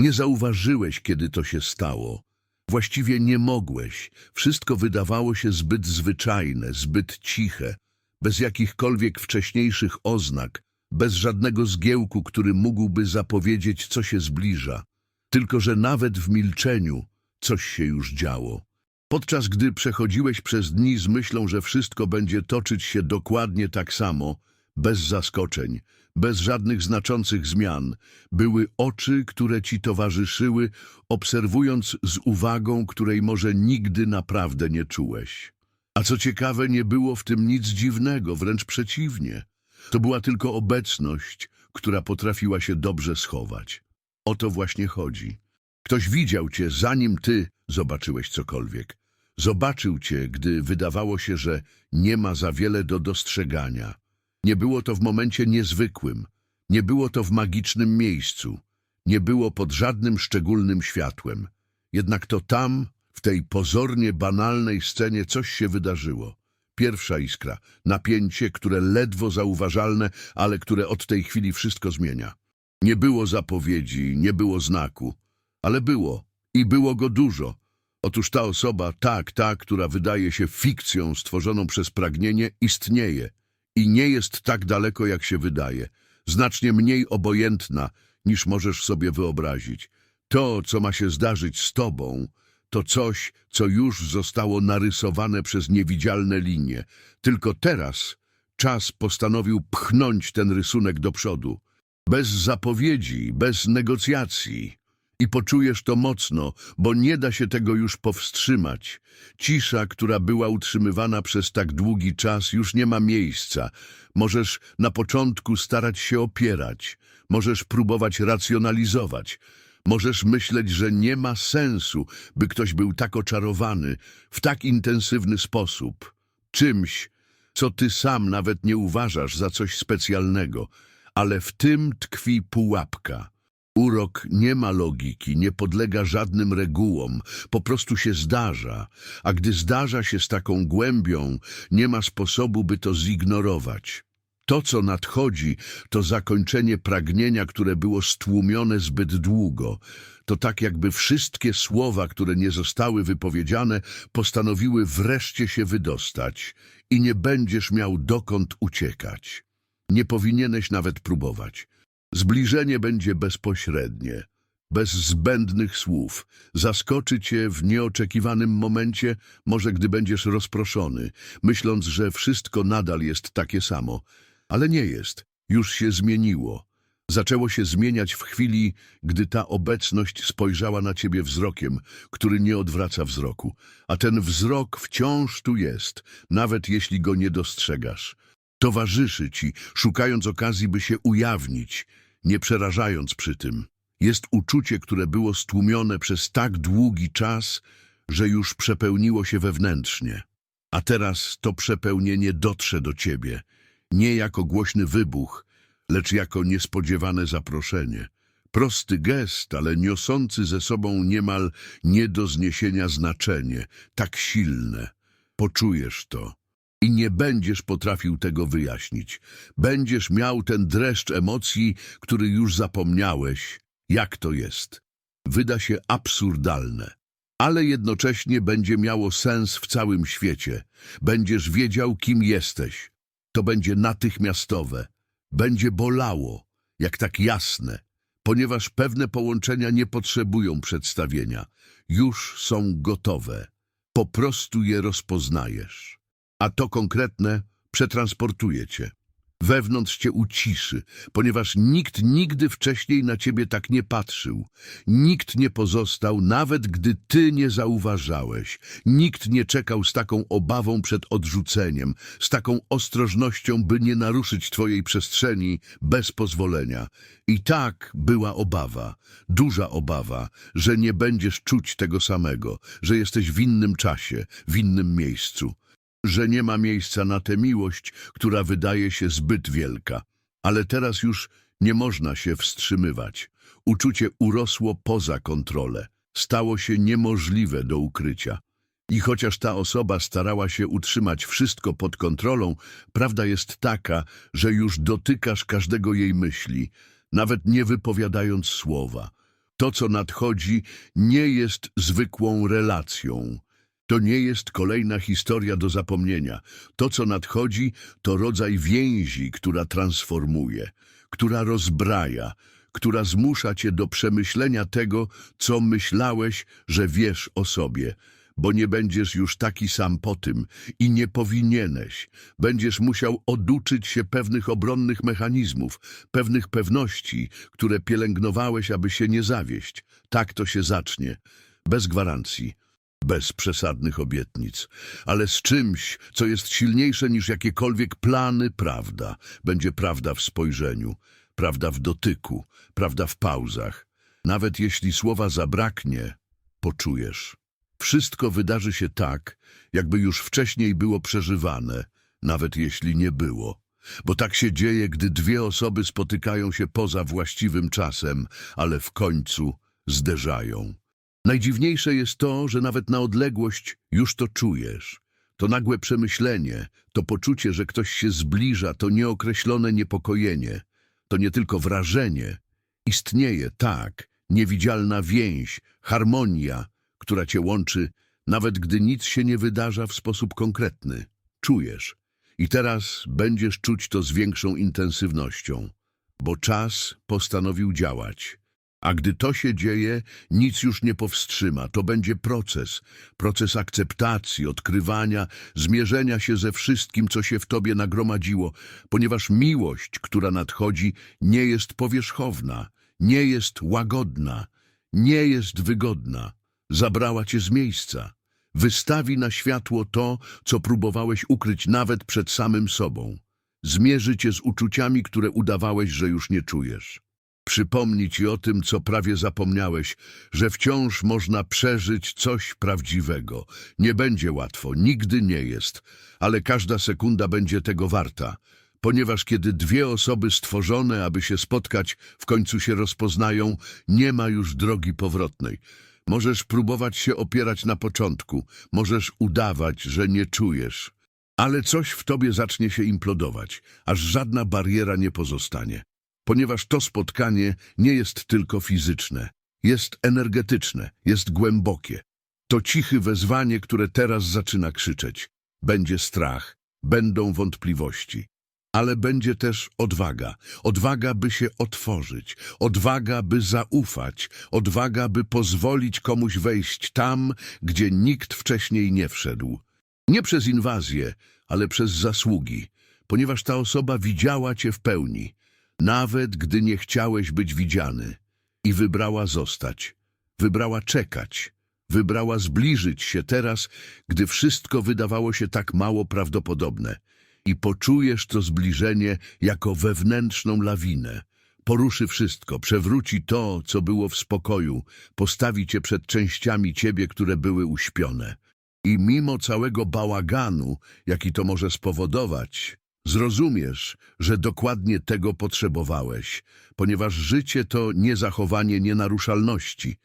Nie zauważyłeś, kiedy to się stało. Właściwie nie mogłeś. Wszystko wydawało się zbyt zwyczajne, zbyt ciche, bez jakichkolwiek wcześniejszych oznak, bez żadnego zgiełku, który mógłby zapowiedzieć, co się zbliża. Tylko, że nawet w milczeniu coś się już działo. Podczas gdy przechodziłeś przez dni z myślą, że wszystko będzie toczyć się dokładnie tak samo, bez zaskoczeń, bez żadnych znaczących zmian, były oczy, które ci towarzyszyły, obserwując z uwagą, której może nigdy naprawdę nie czułeś. A co ciekawe, nie było w tym nic dziwnego, wręcz przeciwnie. To była tylko obecność, która potrafiła się dobrze schować. O to właśnie chodzi. Ktoś widział cię, zanim ty zobaczyłeś cokolwiek. Zobaczył cię, gdy wydawało się, że nie ma za wiele do dostrzegania. Nie było to w momencie niezwykłym, nie było to w magicznym miejscu, nie było pod żadnym szczególnym światłem. Jednak to tam, w tej pozornie banalnej scenie coś się wydarzyło. Pierwsza iskra, napięcie, które ledwo zauważalne, ale które od tej chwili wszystko zmienia. Nie było zapowiedzi, nie było znaku, ale było i było go dużo. Otóż ta osoba, tak, ta, która wydaje się fikcją stworzoną przez pragnienie, istnieje i nie jest tak daleko, jak się wydaje. Znacznie mniej obojętna, niż możesz sobie wyobrazić. To, co ma się zdarzyć z tobą, to coś, co już zostało narysowane przez niewidzialne linie. Tylko teraz czas postanowił pchnąć ten rysunek do przodu. Bez zapowiedzi, bez negocjacji. I poczujesz to mocno, bo nie da się tego już powstrzymać. Cisza, która była utrzymywana przez tak długi czas, już nie ma miejsca. Możesz na początku starać się opierać, możesz próbować racjonalizować, możesz myśleć, że nie ma sensu, by ktoś był tak oczarowany w tak intensywny sposób. Czymś, co ty sam nawet nie uważasz za coś specjalnego, ale w tym tkwi pułapka. Urok nie ma logiki, nie podlega żadnym regułom, po prostu się zdarza, a gdy zdarza się z taką głębią, nie ma sposobu, by to zignorować. To, co nadchodzi, to zakończenie pragnienia, które było stłumione zbyt długo. To tak jakby wszystkie słowa, które nie zostały wypowiedziane, postanowiły wreszcie się wydostać i nie będziesz miał dokąd uciekać. Nie powinieneś nawet próbować. Zbliżenie będzie bezpośrednie, bez zbędnych słów. Zaskoczy cię w nieoczekiwanym momencie, może gdy będziesz rozproszony, myśląc, że wszystko nadal jest takie samo. Ale nie jest. Już się zmieniło. Zaczęło się zmieniać w chwili, gdy ta obecność spojrzała na ciebie wzrokiem, który nie odwraca wzroku. A ten wzrok wciąż tu jest, nawet jeśli go nie dostrzegasz. Towarzyszy ci, szukając okazji, by się ujawnić, nie przerażając przy tym. Jest uczucie, które było stłumione przez tak długi czas, że już przepełniło się wewnętrznie. A teraz to przepełnienie dotrze do ciebie, nie jako głośny wybuch, lecz jako niespodziewane zaproszenie. Prosty gest, ale niosący ze sobą niemal nie do zniesienia znaczenie, tak silne. Poczujesz to. I nie będziesz potrafił tego wyjaśnić. Będziesz miał ten dreszcz emocji, który już zapomniałeś, jak to jest. Wyda się absurdalne, ale jednocześnie będzie miało sens w całym świecie. Będziesz wiedział, kim jesteś. To będzie natychmiastowe. Będzie bolało, jak tak jasne, ponieważ pewne połączenia nie potrzebują przedstawienia. Już są gotowe. Po prostu je rozpoznajesz a to konkretne przetransportuje cię. Wewnątrz cię uciszy, ponieważ nikt nigdy wcześniej na ciebie tak nie patrzył. Nikt nie pozostał, nawet gdy ty nie zauważałeś. Nikt nie czekał z taką obawą przed odrzuceniem, z taką ostrożnością, by nie naruszyć twojej przestrzeni bez pozwolenia. I tak była obawa, duża obawa, że nie będziesz czuć tego samego, że jesteś w innym czasie, w innym miejscu że nie ma miejsca na tę miłość, która wydaje się zbyt wielka. Ale teraz już nie można się wstrzymywać. Uczucie urosło poza kontrolę. Stało się niemożliwe do ukrycia. I chociaż ta osoba starała się utrzymać wszystko pod kontrolą, prawda jest taka, że już dotykasz każdego jej myśli, nawet nie wypowiadając słowa. To, co nadchodzi, nie jest zwykłą relacją. To nie jest kolejna historia do zapomnienia. To, co nadchodzi, to rodzaj więzi, która transformuje, która rozbraja, która zmusza cię do przemyślenia tego, co myślałeś, że wiesz o sobie, bo nie będziesz już taki sam po tym i nie powinieneś. Będziesz musiał oduczyć się pewnych obronnych mechanizmów, pewnych pewności, które pielęgnowałeś, aby się nie zawieść. Tak to się zacznie, bez gwarancji. Bez przesadnych obietnic, ale z czymś, co jest silniejsze niż jakiekolwiek plany, prawda. Będzie prawda w spojrzeniu, prawda w dotyku, prawda w pauzach. Nawet jeśli słowa zabraknie, poczujesz. Wszystko wydarzy się tak, jakby już wcześniej było przeżywane, nawet jeśli nie było. Bo tak się dzieje, gdy dwie osoby spotykają się poza właściwym czasem, ale w końcu zderzają. Najdziwniejsze jest to, że nawet na odległość już to czujesz. To nagłe przemyślenie, to poczucie, że ktoś się zbliża, to nieokreślone niepokojenie. To nie tylko wrażenie. Istnieje, tak, niewidzialna więź, harmonia, która cię łączy, nawet gdy nic się nie wydarza w sposób konkretny. Czujesz. I teraz będziesz czuć to z większą intensywnością, bo czas postanowił działać. A gdy to się dzieje, nic już nie powstrzyma. To będzie proces, proces akceptacji, odkrywania, zmierzenia się ze wszystkim, co się w tobie nagromadziło, ponieważ miłość, która nadchodzi, nie jest powierzchowna, nie jest łagodna, nie jest wygodna. Zabrała cię z miejsca. Wystawi na światło to, co próbowałeś ukryć nawet przed samym sobą. Zmierzy cię z uczuciami, które udawałeś, że już nie czujesz. Przypomni ci o tym, co prawie zapomniałeś, że wciąż można przeżyć coś prawdziwego. Nie będzie łatwo, nigdy nie jest, ale każda sekunda będzie tego warta, ponieważ kiedy dwie osoby stworzone, aby się spotkać, w końcu się rozpoznają, nie ma już drogi powrotnej. Możesz próbować się opierać na początku, możesz udawać, że nie czujesz, ale coś w tobie zacznie się implodować, aż żadna bariera nie pozostanie ponieważ to spotkanie nie jest tylko fizyczne, jest energetyczne, jest głębokie. To ciche wezwanie, które teraz zaczyna krzyczeć. Będzie strach, będą wątpliwości, ale będzie też odwaga. Odwaga, by się otworzyć, odwaga, by zaufać, odwaga, by pozwolić komuś wejść tam, gdzie nikt wcześniej nie wszedł. Nie przez inwazję, ale przez zasługi, ponieważ ta osoba widziała cię w pełni, nawet gdy nie chciałeś być widziany i wybrała zostać, wybrała czekać, wybrała zbliżyć się teraz, gdy wszystko wydawało się tak mało prawdopodobne i poczujesz to zbliżenie jako wewnętrzną lawinę. Poruszy wszystko, przewróci to, co było w spokoju, postawi cię przed częściami ciebie, które były uśpione. I mimo całego bałaganu, jaki to może spowodować, Zrozumiesz, że dokładnie tego potrzebowałeś, ponieważ życie to nie zachowanie nienaruszalności.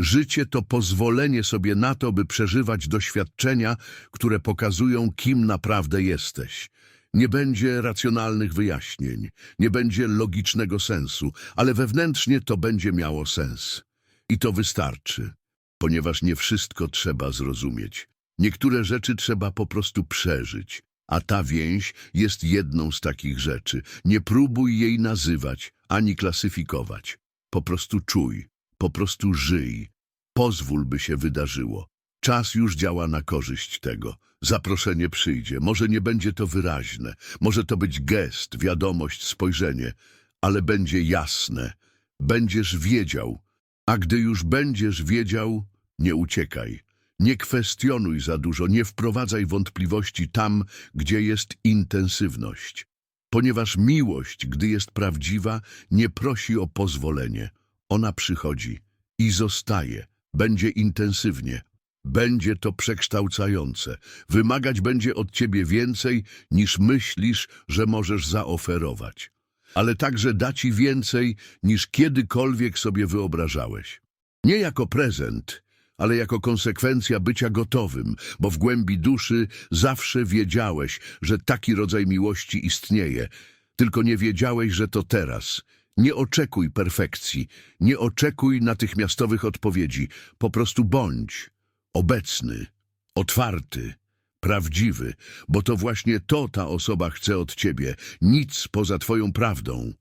Życie to pozwolenie sobie na to, by przeżywać doświadczenia, które pokazują, kim naprawdę jesteś. Nie będzie racjonalnych wyjaśnień, nie będzie logicznego sensu, ale wewnętrznie to będzie miało sens. I to wystarczy, ponieważ nie wszystko trzeba zrozumieć. Niektóre rzeczy trzeba po prostu przeżyć. A ta więź jest jedną z takich rzeczy. Nie próbuj jej nazywać, ani klasyfikować. Po prostu czuj, po prostu żyj. Pozwól, by się wydarzyło. Czas już działa na korzyść tego. Zaproszenie przyjdzie. Może nie będzie to wyraźne. Może to być gest, wiadomość, spojrzenie. Ale będzie jasne. Będziesz wiedział. A gdy już będziesz wiedział, nie uciekaj. Nie kwestionuj za dużo, nie wprowadzaj wątpliwości tam, gdzie jest intensywność. Ponieważ miłość, gdy jest prawdziwa, nie prosi o pozwolenie. Ona przychodzi i zostaje, będzie intensywnie. Będzie to przekształcające. Wymagać będzie od ciebie więcej, niż myślisz, że możesz zaoferować. Ale także da ci więcej, niż kiedykolwiek sobie wyobrażałeś. Nie jako prezent, ale jako konsekwencja bycia gotowym, bo w głębi duszy zawsze wiedziałeś, że taki rodzaj miłości istnieje, tylko nie wiedziałeś, że to teraz, Nie oczekuj perfekcji, nie oczekuj natychmiastowych odpowiedzi. Po prostu bądź obecny, otwarty, prawdziwy, bo to właśnie to ta osoba chce od ciebie. Nic poza twoją prawdą,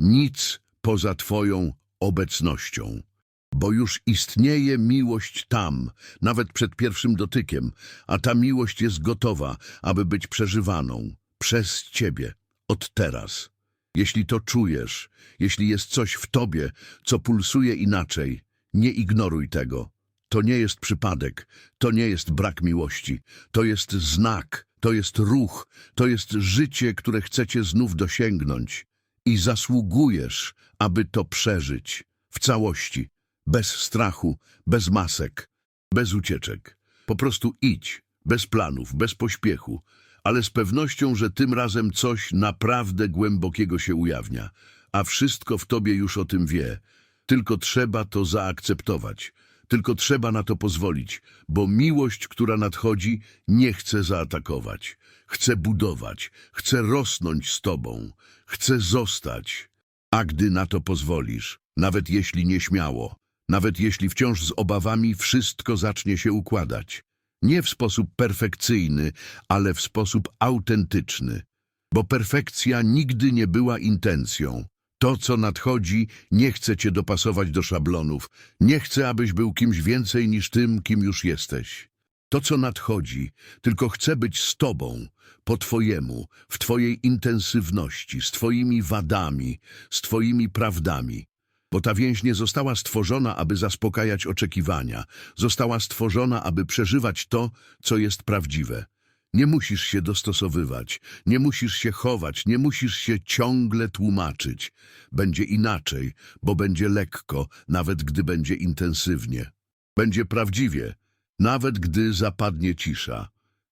nic poza twoją obecnością. Bo już istnieje miłość tam, nawet przed pierwszym dotykiem, a ta miłość jest gotowa, aby być przeżywaną przez ciebie od teraz. Jeśli to czujesz, jeśli jest coś w tobie, co pulsuje inaczej, nie ignoruj tego. To nie jest przypadek, to nie jest brak miłości, to jest znak, to jest ruch, to jest życie, które chcecie znów dosięgnąć. I zasługujesz, aby to przeżyć w całości, bez strachu, bez masek, bez ucieczek. Po prostu idź, bez planów, bez pośpiechu, ale z pewnością, że tym razem coś naprawdę głębokiego się ujawnia, a wszystko w tobie już o tym wie. Tylko trzeba to zaakceptować, tylko trzeba na to pozwolić, bo miłość, która nadchodzi, nie chce zaatakować, chce budować, chce rosnąć z tobą, chce zostać. A gdy na to pozwolisz, nawet jeśli nieśmiało, nawet jeśli wciąż z obawami, wszystko zacznie się układać. Nie w sposób perfekcyjny, ale w sposób autentyczny. Bo perfekcja nigdy nie była intencją. To, co nadchodzi, nie chce cię dopasować do szablonów. Nie chce, abyś był kimś więcej niż tym, kim już jesteś. To, co nadchodzi, tylko chce być z tobą, po twojemu, w twojej intensywności, z twoimi wadami, z twoimi prawdami. Bo ta więź nie została stworzona, aby zaspokajać oczekiwania. Została stworzona, aby przeżywać to, co jest prawdziwe. Nie musisz się dostosowywać, nie musisz się chować, nie musisz się ciągle tłumaczyć. Będzie inaczej, bo będzie lekko, nawet gdy będzie intensywnie. Będzie prawdziwie, nawet gdy zapadnie cisza.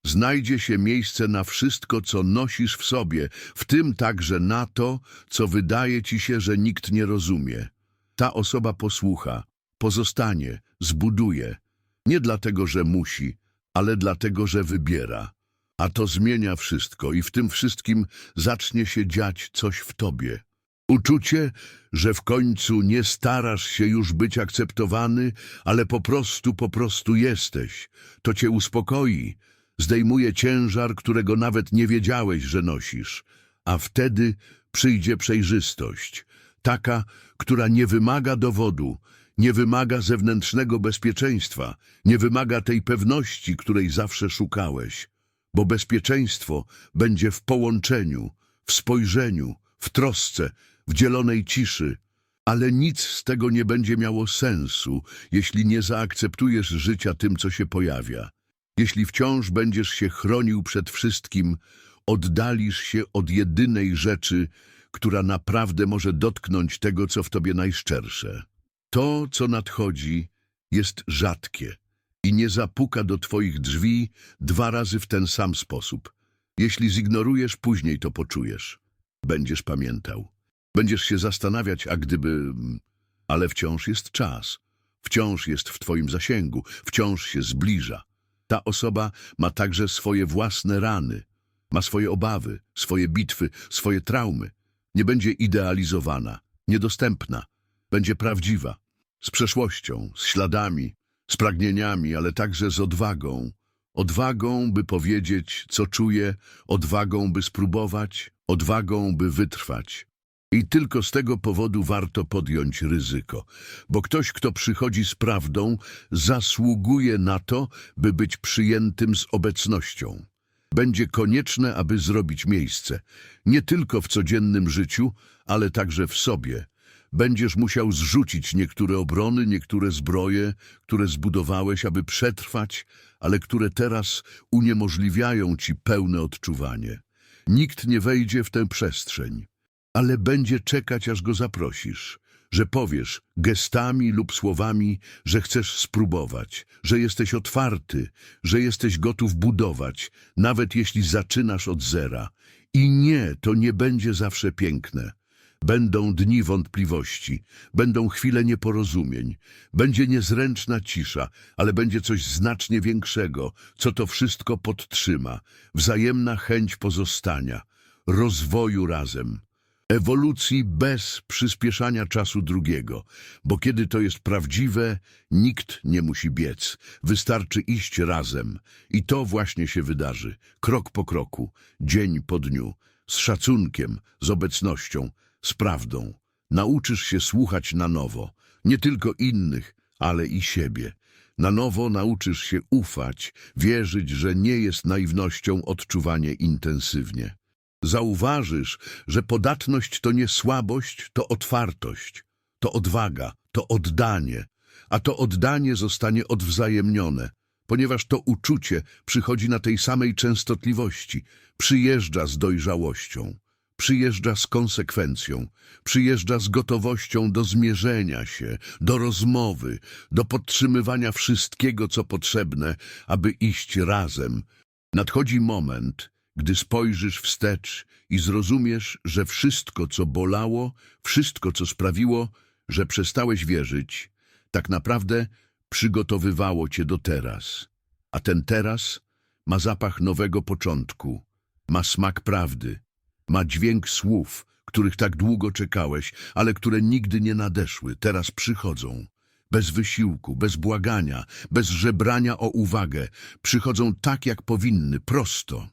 Znajdzie się miejsce na wszystko, co nosisz w sobie, w tym także na to, co wydaje ci się, że nikt nie rozumie. Ta osoba posłucha, pozostanie, zbuduje. Nie dlatego, że musi, ale dlatego, że wybiera. A to zmienia wszystko i w tym wszystkim zacznie się dziać coś w tobie. Uczucie, że w końcu nie starasz się już być akceptowany, ale po prostu, po prostu jesteś. To cię uspokoi, zdejmuje ciężar, którego nawet nie wiedziałeś, że nosisz. A wtedy przyjdzie przejrzystość, taka, która nie wymaga dowodu, nie wymaga zewnętrznego bezpieczeństwa, nie wymaga tej pewności, której zawsze szukałeś. Bo bezpieczeństwo będzie w połączeniu, w spojrzeniu, w trosce, w dzielonej ciszy. Ale nic z tego nie będzie miało sensu, jeśli nie zaakceptujesz życia tym, co się pojawia. Jeśli wciąż będziesz się chronił przed wszystkim, oddalisz się od jedynej rzeczy, która naprawdę może dotknąć tego, co w tobie najszczersze. To, co nadchodzi, jest rzadkie i nie zapuka do twoich drzwi dwa razy w ten sam sposób. Jeśli zignorujesz, później to poczujesz. Będziesz pamiętał. Będziesz się zastanawiać, a gdyby... Ale wciąż jest czas. Wciąż jest w twoim zasięgu. Wciąż się zbliża. Ta osoba ma także swoje własne rany. Ma swoje obawy, swoje bitwy, swoje traumy. Nie będzie idealizowana, niedostępna. Będzie prawdziwa. Z przeszłością, z śladami, z pragnieniami, ale także z odwagą. Odwagą, by powiedzieć, co czuje, odwagą, by spróbować, odwagą, by wytrwać. I tylko z tego powodu warto podjąć ryzyko, bo ktoś, kto przychodzi z prawdą, zasługuje na to, by być przyjętym z obecnością. Będzie konieczne, aby zrobić miejsce, nie tylko w codziennym życiu, ale także w sobie. Będziesz musiał zrzucić niektóre obrony, niektóre zbroje, które zbudowałeś, aby przetrwać, ale które teraz uniemożliwiają ci pełne odczuwanie. Nikt nie wejdzie w tę przestrzeń, ale będzie czekać, aż go zaprosisz, że powiesz gestami lub słowami, że chcesz spróbować, że jesteś otwarty, że jesteś gotów budować, nawet jeśli zaczynasz od zera. I nie, to nie będzie zawsze piękne. Będą dni wątpliwości, będą chwile nieporozumień, będzie niezręczna cisza, ale będzie coś znacznie większego, co to wszystko podtrzyma, wzajemna chęć pozostania, rozwoju razem. Ewolucji bez przyspieszania czasu drugiego, bo kiedy to jest prawdziwe, nikt nie musi biec. Wystarczy iść razem. I to właśnie się wydarzy. Krok po kroku, dzień po dniu, z szacunkiem, z obecnością, z prawdą. Nauczysz się słuchać na nowo, nie tylko innych, ale i siebie. Na nowo nauczysz się ufać, wierzyć, że nie jest naiwnością odczuwanie intensywnie. Zauważysz, że podatność to nie słabość, to otwartość, to odwaga, to oddanie, a to oddanie zostanie odwzajemnione, ponieważ to uczucie przychodzi na tej samej częstotliwości, przyjeżdża z dojrzałością, przyjeżdża z konsekwencją, przyjeżdża z gotowością do zmierzenia się, do rozmowy, do podtrzymywania wszystkiego, co potrzebne, aby iść razem. Nadchodzi moment, gdy spojrzysz wstecz i zrozumiesz, że wszystko, co bolało, wszystko, co sprawiło, że przestałeś wierzyć, tak naprawdę przygotowywało cię do teraz. A ten teraz ma zapach nowego początku, ma smak prawdy, ma dźwięk słów, których tak długo czekałeś, ale które nigdy nie nadeszły, teraz przychodzą. Bez wysiłku, bez błagania, bez żebrania o uwagę, przychodzą tak, jak powinny, prosto.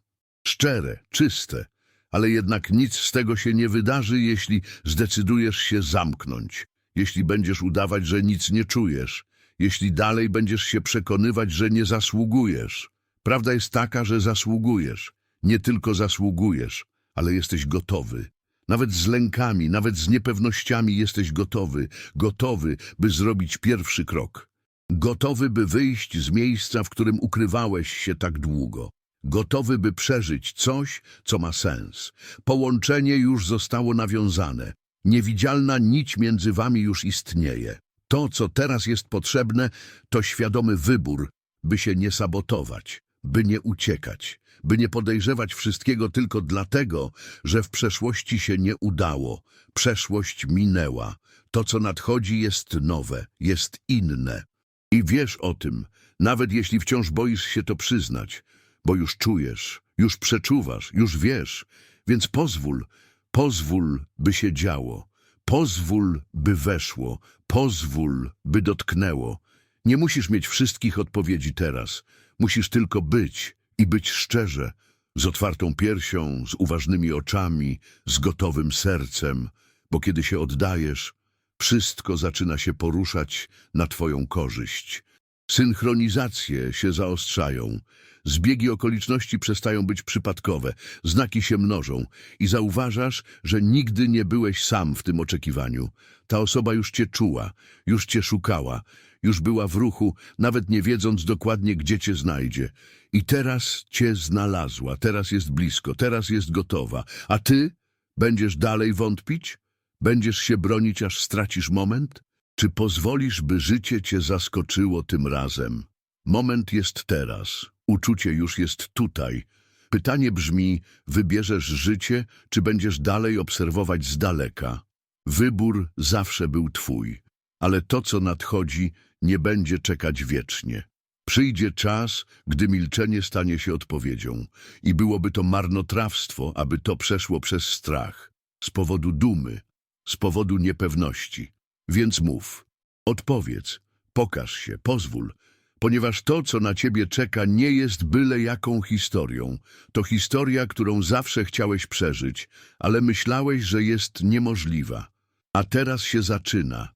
Szczere, czyste, ale jednak nic z tego się nie wydarzy, jeśli zdecydujesz się zamknąć, jeśli będziesz udawać, że nic nie czujesz, jeśli dalej będziesz się przekonywać, że nie zasługujesz. Prawda jest taka, że zasługujesz. Nie tylko zasługujesz, ale jesteś gotowy. Nawet z lękami, nawet z niepewnościami jesteś gotowy, gotowy, by zrobić pierwszy krok. Gotowy, by wyjść z miejsca, w którym ukrywałeś się tak długo. Gotowy, by przeżyć coś, co ma sens. Połączenie już zostało nawiązane. Niewidzialna nić między wami już istnieje. To, co teraz jest potrzebne, to świadomy wybór, by się nie sabotować, by nie uciekać, by nie podejrzewać wszystkiego tylko dlatego, że w przeszłości się nie udało. Przeszłość minęła. To, co nadchodzi, jest nowe, jest inne. I wiesz o tym, nawet jeśli wciąż boisz się to przyznać, bo już czujesz, już przeczuwasz, już wiesz, więc pozwól, pozwól, by się działo, pozwól, by weszło, pozwól, by dotknęło. Nie musisz mieć wszystkich odpowiedzi teraz, musisz tylko być i być szczerze, z otwartą piersią, z uważnymi oczami, z gotowym sercem, bo kiedy się oddajesz, wszystko zaczyna się poruszać na twoją korzyść. Synchronizacje się zaostrzają, zbiegi okoliczności przestają być przypadkowe, znaki się mnożą i zauważasz, że nigdy nie byłeś sam w tym oczekiwaniu. Ta osoba już cię czuła, już cię szukała, już była w ruchu, nawet nie wiedząc dokładnie, gdzie cię znajdzie. I teraz cię znalazła, teraz jest blisko, teraz jest gotowa. A ty będziesz dalej wątpić? Będziesz się bronić, aż stracisz moment? Czy pozwolisz, by życie cię zaskoczyło tym razem? Moment jest teraz, uczucie już jest tutaj. Pytanie brzmi, wybierzesz życie, czy będziesz dalej obserwować z daleka? Wybór zawsze był twój, ale to, co nadchodzi, nie będzie czekać wiecznie. Przyjdzie czas, gdy milczenie stanie się odpowiedzią i byłoby to marnotrawstwo, aby to przeszło przez strach, z powodu dumy, z powodu niepewności. Więc mów, odpowiedz, pokaż się, pozwól, ponieważ to, co na ciebie czeka, nie jest byle jaką historią. To historia, którą zawsze chciałeś przeżyć, ale myślałeś, że jest niemożliwa. A teraz się zaczyna.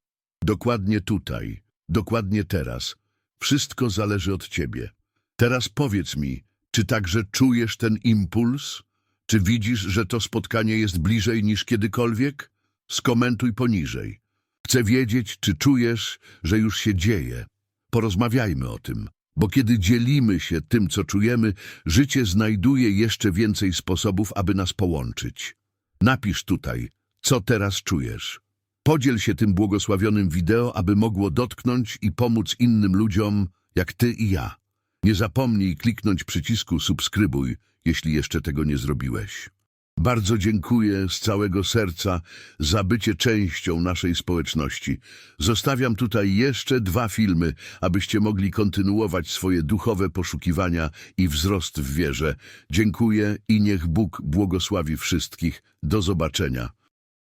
Dokładnie tutaj, dokładnie teraz. Wszystko zależy od ciebie. Teraz powiedz mi, czy także czujesz ten impuls? Czy widzisz, że to spotkanie jest bliżej niż kiedykolwiek? Skomentuj poniżej. Chcę wiedzieć, czy czujesz, że już się dzieje. Porozmawiajmy o tym, bo kiedy dzielimy się tym, co czujemy, życie znajduje jeszcze więcej sposobów, aby nas połączyć. Napisz tutaj, co teraz czujesz. Podziel się tym błogosławionym wideo, aby mogło dotknąć i pomóc innym ludziom, jak ty i ja. Nie zapomnij kliknąć przycisku subskrybuj, jeśli jeszcze tego nie zrobiłeś. Bardzo dziękuję z całego serca za bycie częścią naszej społeczności. Zostawiam tutaj jeszcze dwa filmy, abyście mogli kontynuować swoje duchowe poszukiwania i wzrost w wierze. Dziękuję i niech Bóg błogosławi wszystkich. Do zobaczenia.